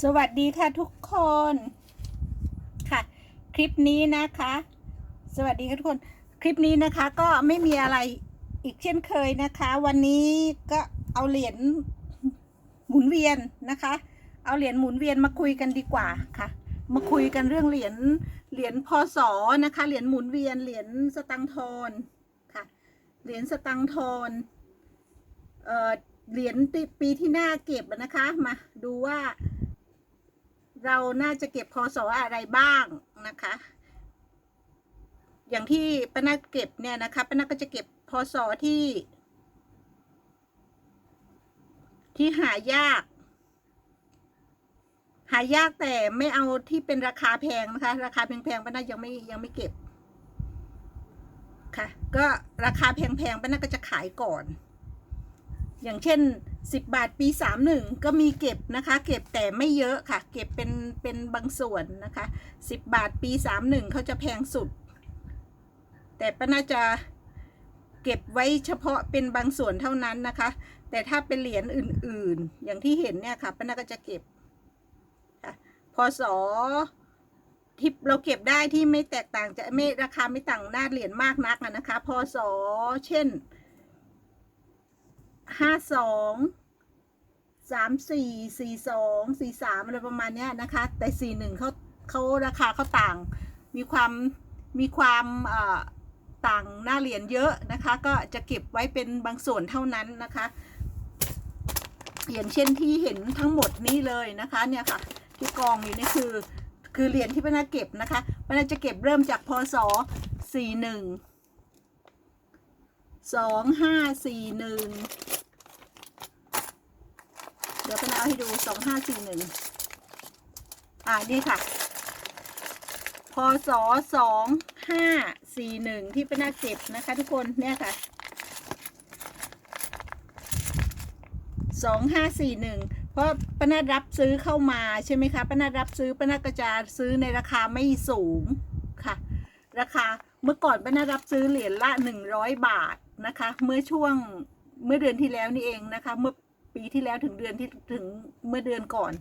สวัสดีค่ะทุกคนค่ะ คลิปนี้นะคะ สวัสดีค่ะทุกคน คลิปนี้นะคะก็ไม่มีอะไรอีกเช่นเคยนะคะ วันนี้ก็เอาเหรียญหมุนเวียนนะคะ เอาเหรียญหมุนเวียนมาคุยกันดีกว่าค่ะ มาคุยกันเรื่องเหรียญเหรียญพศนะคะ เหรียญหมุนเวียนเหรียญสตังทอนค่ะเหรียญสตังทอนเอ่อเหรียญปีที่หน้าเก็บนะคะมาดูว่า เราน่าจะเก็บพศอะไรบ้างนะคะ อย่างที่ป้านาเก็บเนี่ยนะคะป้านาก็จะเก็บพศที่ ที่หายาก หายากแต่ไม่เอาที่เป็นราคาแพงนะคะ ราคาแพงๆป้านายังไม่ยังไม่เก็บค่ะ ก็ราคาแพงๆป้านาก็จะขายก่อน อย่างเช่น 10บบาทปี31ก็มีเก็บนะคะ เก็บแต่ไม่เยอะค่ะ เก็บเป็นเป็นบางส่วนนะคะ10บบาทปี31เขาจะแพงสุด แต่ป้าน่าจะเก็บไว้เฉพาะเป็นบางส่วนเท่านั้นนะคะ แต่ถ้าเป็นเหรียญอื่นๆ อย่างที่เห็นเนี่ยค่ะป้าน่าก็จะเก็บค่ะพศที่เราเก็บได้ที่ไม่แตกต่างจะไม่ราคาไม่ต่างหน้าเหรียญมากนักนะคะพศเช่นห้าสอง สามสี่สี่สองสี่สามอะไรประมาณเนี้ยนะคะ แต่สี่หนึ่งเขาเขาราคาเขาต่าง มีความมีความต่างหน้าเหรียญเยอะนะคะ ก็จะเก็บไว้เป็นบางส่วนเท่านั้นนะคะ อย่างเช่นที่เห็นทั้งหมดนี้เลยนะคะเนี่ยค่ะ ที่กองอยู่นี่คือ คือเหรียญที่ป้านาเก็บนะคะป้านาจะเก็บเริ่มจากพศสี่หนึ่งสองห้าสี่หนึ่ง ดี๋ยวป้านาเอาให้ดูสองห้าสี่หนึ่งอ่านี่ค่ะ พศสองห้าสี่หนึ่งที่ป้านาเก็บนะคะทุกคนเนี่ยค่ะสองห้าสี่หนึ่งเพราะป้านารับซื้อเข้ามาใช่ไหมคะป้านารับซื้อป้านาก็จะซื้อในราคาไม่สูงค่ะ ราคาเมื่อก่อนป้านารับซื้อเหรียญละหนึ่งร้อยบาทนะคะ เมื่อช่วงเมื่อเดือนที่แล้วนี่เองนะคะ เมื่อ ปีที่แล้วถึงเดือนที่ถึงเมื่อเดือนก่อน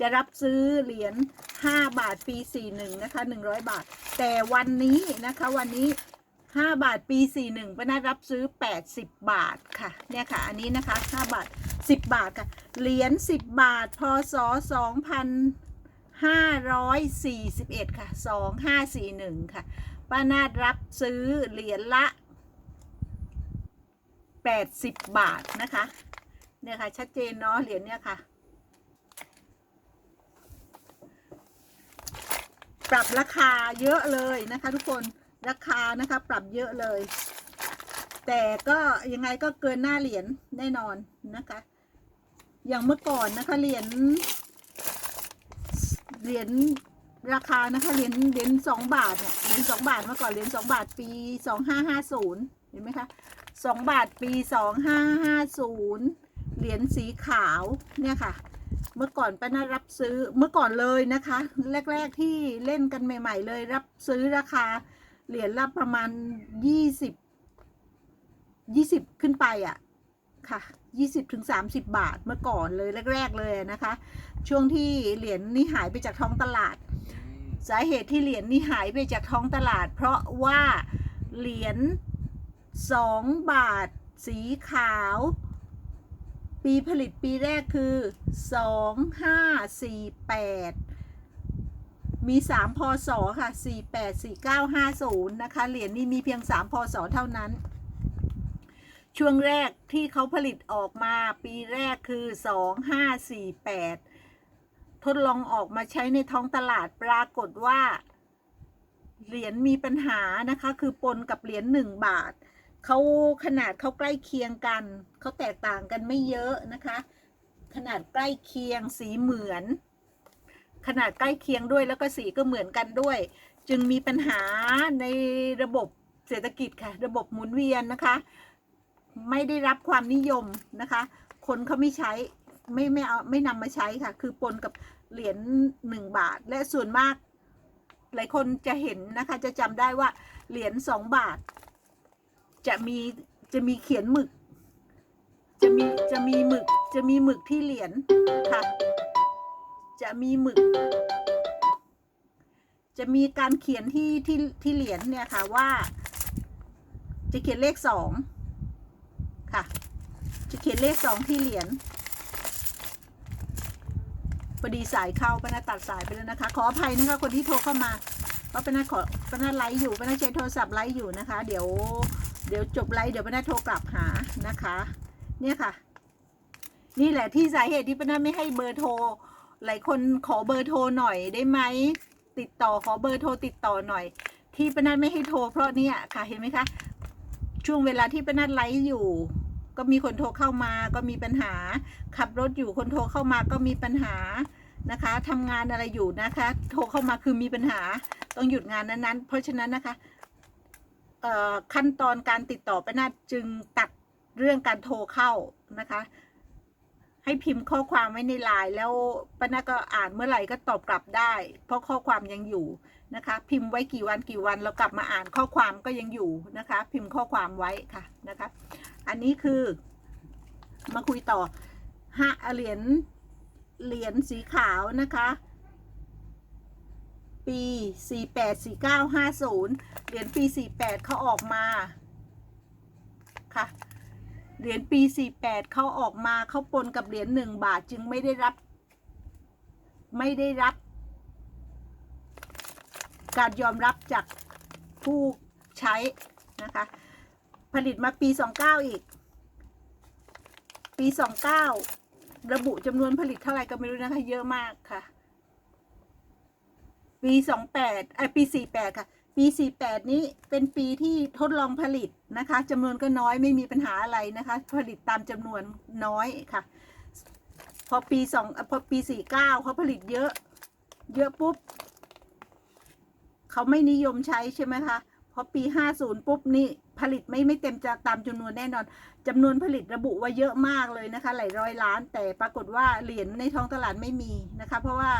จะรับซื้อเหรียญ5บาทปี 41นะคะ100 บาท แต่วันนี้นะคะวันนี้ 5 บาทปี 41ป้านารับซื้อ 80 บาทค่ะเนี่ยค่ะ อันนี้นะคะ 5 บาท 10 บาทค่ะเหรียญ10 บาทพศ2541 ค่ะ 2541 ค่ะป้านารับซื้อเหรียญละ 80 บาทนะคะ เนี่ยค่ะ ชัดเจนเนาะเหรียญเนี่ยค่ะ ปรับราคาเยอะเลยนะคะ ทุกคนราคานะคะ ปรับเยอะเลย แต่ก็ยังไงก็เกินหน้าเหรียญแน่นอนนะคะ อย่างเมื่อก่อนนะคะเหรียญเหรียญราคานะคะเหรียญเหรียญสองบาทเนี่ยเหรียญสองบาทเมื่อก่อนเหรียญสองบาทปีสองห้าห้าศูนย์เห็นไหมคะสองบาทปีสองห้าห้าศูนย์ เหรียญสีขาวเนี่ยค่ะ เมื่อก่อนป้านารับซื้อเมื่อก่อนเลยนะคะ แรก ๆที่เล่นกันใหม่ ๆ เลย รับซื้อราคาเหรียญละประมาณยี่สิบยี่สิบขึ้นไปอะค่ะยี่สิบถึงสามสิบบาทเมื่อก่อนเลยแรก ๆ เลยนะคะ ช่วงที่เหรียญนี่หายไปจากท้องตลาด สาเหตุที่เหรียญนี่หายไปจากท้องตลาด เพราะว่าเหรียญสองบาทสีขาว ปีผลิตปีแรกคือสองห้าสี่แปดมีสามพศ ค่ะสี่แปดสี่เก้าห้าศูนย์นะคะ เหรียญนี้มีเพียงสามพศ เท่านั้น ช่วงแรกที่เขาผลิตออกมาปีแรกคือสองห้าสี่แปดทดลองออกมาใช้ในท้องตลาดปรากฏว่า เหรียญมีปัญหานะคะ คือปนกับเหรียญหนึ่งบาท เขาขนาดเขาใกล้เคียงกัน เขาแตกต่างกันไม่เยอะนะคะ ขนาดใกล้เคียงสีเหมือน ขนาดใกล้เคียงด้วยแล้วก็สีก็เหมือนกันด้วย จึงมีปัญหาในระบบเศรษฐกิจค่ะ ระบบหมุนเวียนนะคะ ไม่ได้รับความนิยมนะคะ คนเขาไม่ใช้ไม่ไม่เอาไม่นำมาใช้ค่ะ คือปนกับเหรียญหนึ่งบาท และส่วนมาก หลายคนจะเห็นนะคะ จะจำได้ว่าเหรียญสองบาท จะมีจะมีเขียนหมึก จะมีจะมีหมึก จะมีหมึกที่เหรียญค่ะ จะมีหมึก จะมีการเขียนที่ที่ที่เหรียญเนี่ยค่ะว่า จะเขียนเลขสองค่ะ จะเขียนเลขสองที่เหรียญพอดีสายเข้าปนาตัดสายไปแล้วนะคะ ขออภัยนะคะคนที่โทรเข้ามาเพราะปนาขอปนาไลฟ์อยู่ปนาใช้โทรศัพท์ไลฟ์อยู่นะคะ เดี๋ยว ดี๋ยวจบไลฟ์เดี๋ยวปนาโทรกลับหานะคะ เนี่ยค่ะ นี่แหละที่สาเหตุที่ปนาไม่ให้เบอร์โทร หลายคนขอเบอร์โทรหน่อยได้ไหมติดต่อขอเบอร์โทรติดต่อหน่อย ที่ปนัดไม่ให้โทร เพราะเนี่ยค่ะเห็นไหมคะ ช่วงเวลาที่ปนัดไลฟ์อยู่ก็มีคนโทรเข้ามาก็มีปัญหา ขับรถอยู่คนโทรเข้ามาก็มีปัญหานะคะทำงานอะไรอยู่นะคะ โทรเข้ามาคือมีปัญหาต้องหยุดงานนั้นๆ เพราะฉะนั้นนะคะ ขั้นตอนการติดต่อปนัดจึงตัดเรื่องการโทรเข้านะคะ ให้พิมพ์ข้อความไว้ในไลน์แล้วปนัดก็อ่านเมื่อไหร่ก็ตอบกลับได้ เพราะข้อความยังอยู่นะคะ พิมพ์ไว้กี่วันกี่วันเรากลับมาอ่านข้อความก็ยังอยู่นะคะ พิมพ์ข้อความไว้ค่ะนะคะ อันนี้คือมาคุยต่อห้าเหรียญเหรียญสีขาวนะคะ ปี48 49 50เหรียญปี48เขาออกมาค่ะเหรียญปี48เขาออกมาเขาปนกับเหรียญหนึ่งบาทจึงไม่ได้รับ ไม่ได้รับ การยอมรับจากผู้ใช้นะคะ ผลิตมาปี29อีก ปี29ระบุจำนวนผลิตเท่าไหร่ก็ไม่รู้นะคะ เยอะมากค่ะ ปี28ไอปี48ค่ะ ปี48นี้เป็นปีที่ทดลองผลิตนะคะจำนวนก็น้อยไม่มีปัญหาอะไรนะคะ ผลิตตามจำนวนน้อยค่ะ พอปีสองพอปี49เก้าเขาผลิตเยอะ เยอะปุ๊บเขาไม่นิยมใช้ใช่ไหมคะพอปี 50 ปุ๊บนี่ผลิตไม่ไม่เต็มจะตามจำนวนแน่นอนจำนวนผลิตระบุว่าเยอะมากเลยนะคะ หลายร้อยล้าน แต่ปรากฏว่าเหรียญในท้องตลาดไม่มีนะคะ เพราะว่า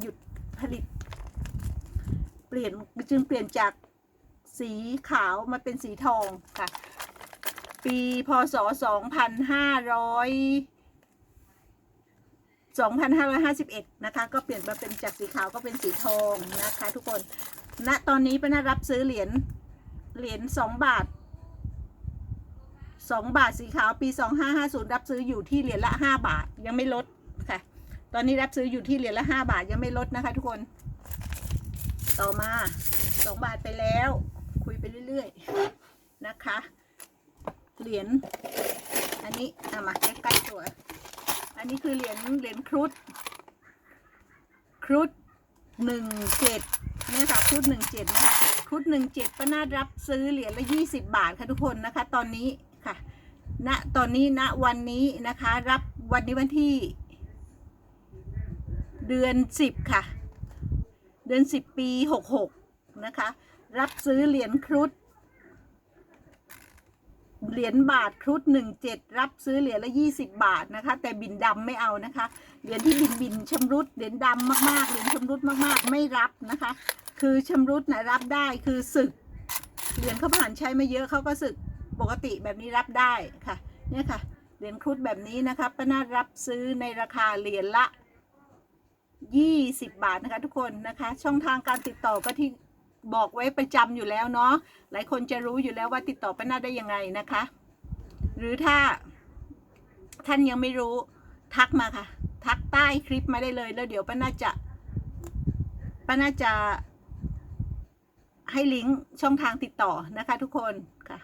หยุดผลิต ปลี่ยนจึงเปลี่ยนจากสีขาวมาเป็นสีทองค่ะ ปีพศ 2500 2551 นะคะ ก็เปลี่ยนมาเป็นจากสีขาวก็เป็นสีทองนะคะ ทุกคนณตอนนี้ป้านารับซื้อเหรียญเหรียญ2บาท 2 บาทสีขาวปี 2550 รับซื้ออยู่ที่เหรียญละ 5 บาทยังไม่ลดค่ะ ตอนนี้รับซื้ออยู่ที่เหรียญละ 5 บาทยังไม่ลดนะคะ ทุกคน ต่อมา2บาทไปแล้ว คุยไปเรื่อยๆนะคะ เหรียญอันนี้เอามาใกล้ๆตัว อันนี้คือเหรียญเหรียญครุฑครุฑหนึ่งเจ็ดนี่ค่ะครุฑหนึ่งเจ็ดนะคะครุฑหนึ่งเจ็ดป้านารับซื้อเหรียญละยี่สิบบาทค่ะทุกคนนะคะ ตอนนี้ค่ะณตอนนี้ณวันนี้นะคะ รับวันนี้วันที่ เดือนสิบค่ะ เดือนสิบปีหกหกนะคะ รับซื้อเหรียญครุฑเหรียญบาทครุฑหนึ่งเจ็ดรับซื้อเหรียญละยี่สิบบาทนะคะ แต่บินดำไม่เอานะคะ เหรียญที่บินบินชำรุดเหรียญดำมากๆเหรียญชำรุดมากๆ ไม่รับนะคะ คือชำรุดนะรับได้คือสึกเหรียญเขาผ่านใช้มาเยอะเขาก็สึกปกติแบบนี้รับได้ค่ะ เนี่ยค่ะ เหรียญครุฑแบบนี้นะคะป้านารับซื้อในราคาเหรียญละ ยี่สิบบาทนะคะทุกคนนะคะ ช่องทางการติดต่อก็ที่บอกไว้ประจำอยู่แล้วเนาะหลายคนจะรู้อยู่แล้วว่าติดต่อป้านาได้ยังไงนะคะ หรือถ้าท่านยังไม่รู้ทักมาค่ะ ทักใต้คลิปมาได้เลย แล้วเดี๋ยวป้านาจะป้านาจะให้ลิงก์ช่องทางติดต่อนะคะทุกคนค่ะ